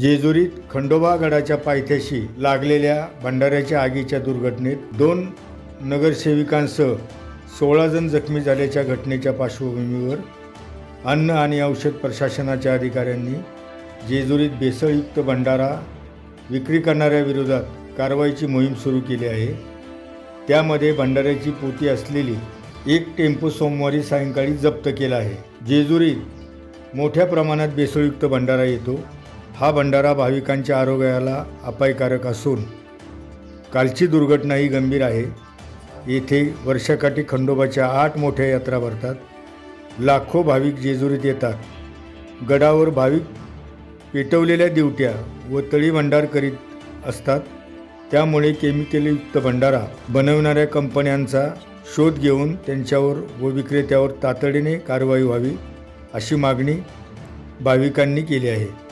जेजुरीत खंडोबा गडाच्या पायथ्याशी लागलेल्या भंडाऱ्याच्या आगीच्या दुर्घटनेत दोन नगरसेविकांसह सोळा जण जखमी झाल्याच्या घटनेच्या पार्श्वभूमीवर अन्न आणि औषध प्रशासनाच्या अधिकाऱ्यांनी जेजुरीत भेसळयुक्त भंडारा विक्री करणाऱ्या विरोधात कारवाईची मोहीम सुरू केली आहे. त्यामध्ये भंडाऱ्याची पोती असलेली एक टेम्पो सोमवारी सायंकाळी जप्त केला आहे. जेजुरीत मोठ्या प्रमाणात भेसळयुक्त भंडारा येतो. हा भंडारा भाविकांच्या आरोग्याला अपायकारक असून कालची दुर्घटनाही गंभीर आहे. येथे वर्षाकाठी खंडोबाच्या आठ मोठ्या यात्रा भरतात. लाखो भाविक जेजुरीत येतात. गडावर भाविक पेटवलेल्या दिवट्या व तळी भंडार करीत असतात. त्यामुळे केमिकलयुक्त भंडारा बनवणाऱ्या कंपन्यांचा शोध घेऊन त्यांच्यावर व विक्रेत्यावर तातडीने कारवाई व्हावी अशी मागणी भाविकांनी केली आहे.